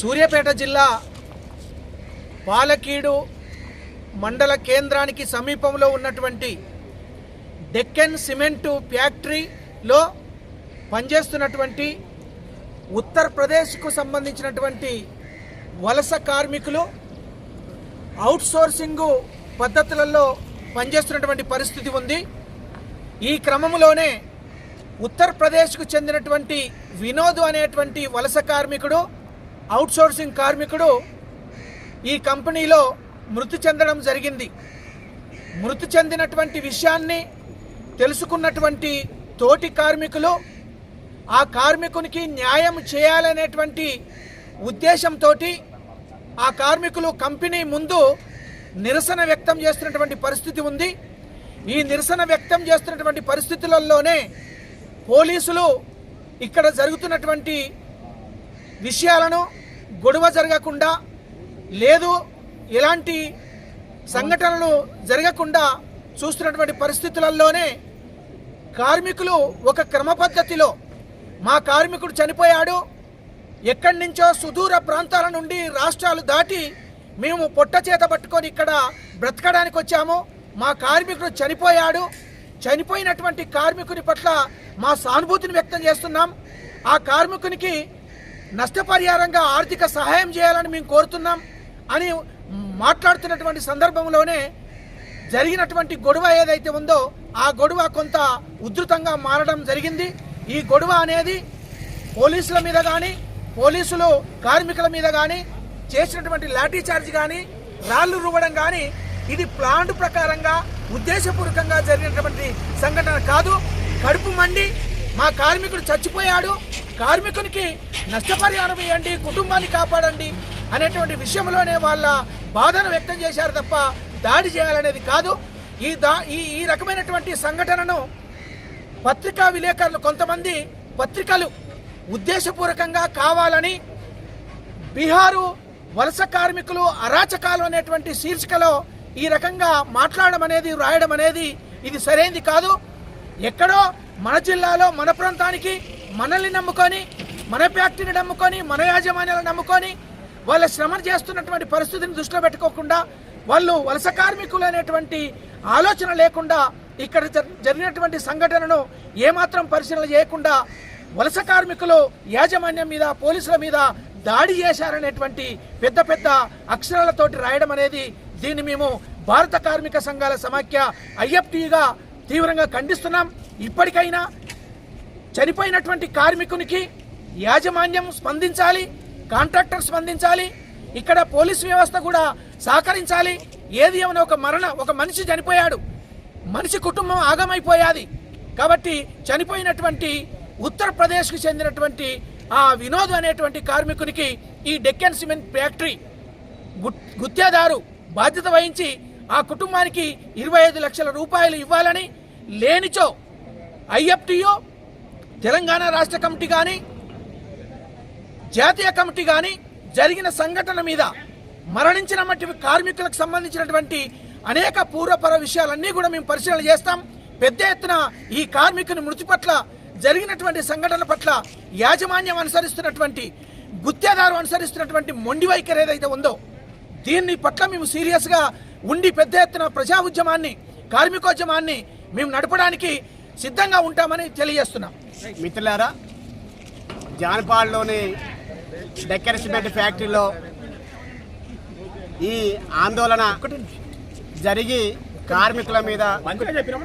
సూర్యాపేట జిల్లా పాలకీడు మండల కేంద్రానికి సమీపంలో ఉన్నటువంటి డెక్కన్ సిమెంటు ఫ్యాక్టరీలో పనిచేస్తున్నటువంటి ఉత్తరప్రదేశ్కు సంబంధించినటువంటి వలస కార్మికులు అవుట్సోర్సింగ్ పద్ధతులలో పనిచేస్తున్నటువంటి పరిస్థితి ఉంది. ఈ క్రమంలోనే ఉత్తరప్రదేశ్కు చెందినటువంటి వినోద్ అనేటువంటి వలస కార్మికుడు అవుట్సోర్సింగ్ కార్మికుడు ఈ కంపెనీలో మృతి చెందడం జరిగింది. మృతి చెందినటువంటి విషయాన్ని తెలుసుకున్నటువంటి తోటి కార్మికులు ఆ కార్మికునికి న్యాయం చేయాలనేటువంటి ఉద్దేశంతో ఆ కార్మికులు కంపెనీ ముందు నిరసన వ్యక్తం చేస్తున్నటువంటి పరిస్థితి ఉంది. ఈ నిరసన వ్యక్తం చేస్తున్నటువంటి పరిస్థితులలోనే పోలీసులు ఇక్కడ జరుగుతున్నటువంటి విషయాలను గొడవ జరగకుండా లేదు ఎలాంటి సంఘటనలు జరగకుండా చూస్తున్నటువంటి పరిస్థితులలోనే కార్మికులు ఒక క్రమ పద్ధతిలో మా కార్మికుడు చనిపోయాడు ఎక్కడి నుంచో సుదూర ప్రాంతాల నుండి రాష్ట్రాలు దాటి మేము పొట్ట చేత పట్టుకొని ఇక్కడ బ్రతకడానికి వచ్చాము. మా కార్మికుడు చనిపోయాడు. చనిపోయినటువంటి కార్మికుని పట్ల మా సానుభూతిని వ్యక్తం చేస్తున్నాం. ఆ కార్మికునికి నష్టపరిహారంగా ఆర్థిక సహాయం చేయాలని మేము కోరుతున్నాం అని మాట్లాడుతున్నటువంటి సందర్భంలోనే జరిగినటువంటి గొడవ ఏదైతే ఉందో ఆ గొడవ కొంత ఉధృతంగా మారడం జరిగింది. ఈ గొడవ అనేది పోలీసుల మీద కానీ పోలీసులు కార్మికుల మీద కానీ చేసినటువంటి లాఠీ చార్జ్ కానీ రాళ్ళు రువ్వడం కానీ ఇది ప్లాంట్ ప్రకారంగా ఉద్దేశపూర్వకంగా జరిగినటువంటి సంఘటన కాదు. కడుపు మండి మా కార్మికుడు చచ్చిపోయాడు. కార్మికునికి నష్టపరిహారం ఇవ్వండి కుటుంబాన్ని కాపాడండి అనేటువంటి విషయంలోనే వాళ్ళ బాధను వ్యక్తం చేశారు తప్ప దాడి చేయాలనేది కాదు. ఈ దా ఈ ఈ రకమైనటువంటి సంఘటనను పత్రికా విలేకరులు కొంతమంది పత్రికలు ఉద్దేశపూర్వకంగా కావాలని బీహారు వలస కార్మికులు అరాచకాలు అనేటువంటి శీర్షికలో ఈ రకంగా మాట్లాడడం అనేది రాయడం అనేది ఇది సరైనది కాదు. ఎక్కడో మన జిల్లాలో మన ప్రాంతానికి మనల్ని నమ్ముకొని మన ఫ్యాక్టరీని నమ్ముకొని మన యాజమాన్యాలను నమ్ముకొని వాళ్ళ శ్రమ చేస్తున్నటువంటి పరిస్థితిని దృష్టిలో పెట్టుకోకుండా వాళ్ళు వలస కార్మికులు అనేటువంటి ఆలోచన లేకుండా ఇక్కడ జరిగినటువంటి సంఘటనను ఏమాత్రం పరిశీలన చేయకుండా వలస కార్మికులు యాజమాన్యం మీద పోలీసుల మీద దాడి చేశారనేటువంటి పెద్ద పెద్ద అక్షరాలతోటి రాయడం అనేది దీన్ని మేము భారత కార్మిక సంఘాల సమాఖ్య ఐఎఫ్టీగా తీవ్రంగా ఖండిస్తున్నాం. ఇప్పటికైనా చనిపోయినటువంటి కార్మికునికి యాజమాన్యం స్పందించాలి కాంట్రాక్టర్ స్పందించాలి ఇక్కడ పోలీస్ వ్యవస్థ కూడా సహకరించాలి. ఏది ఏమైనా ఒక మరణ ఒక మనిషి చనిపోయాడు మనిషి కుటుంబం ఆగమైపోయాది. కాబట్టి చనిపోయినటువంటి ఉత్తరప్రదేశ్కు చెందినటువంటి ఆ వినోద్ అనేటువంటి కార్మికునికి ఈ డెక్కన్ సిమెంట్ ఫ్యాక్టరీ గు- గుత్తేదారు బాధ్యత వహించి ఆ కుటుంబానికి ఇరవై ఐదు లక్షల రూపాయలు ఇవ్వాలని లేనిచో ఐఎఫ్టియో తెలంగాణ రాష్ట్ర కమిటీ కానీ జాతీయ కమిటీ కానీ జరిగిన సంఘటన మీద మరణించినటువంటి కార్మికులకు సంబంధించినటువంటి అనేక పూర్వపర విషయాలన్నీ కూడా మేము పరిశీలన చేస్తాం. పెద్ద ఎత్తున ఈ కార్మికుని మృతి పట్ల జరిగినటువంటి సంఘటన పట్ల యాజమాన్యం అనుసరిస్తున్నటువంటి గుత్తేదారు అనుసరిస్తున్నటువంటి మొండి వైఖరి ఏదైతే ఉందో దీన్ని పట్ల మేము సీరియస్గా ఉండి పెద్ద ఎత్తున ప్రజా ఉద్యమాన్ని కార్మికోద్యమాన్ని మేము నడపడానికి సిద్ధంగా ఉంటామని తెలియజేస్తున్నాం. మిత్రులారా జానపాడులోని డెక్కర్ సిమెంట్ ఫ్యాక్టరీలో ఈ ఆందోళన జరిగి కార్మికుల మీద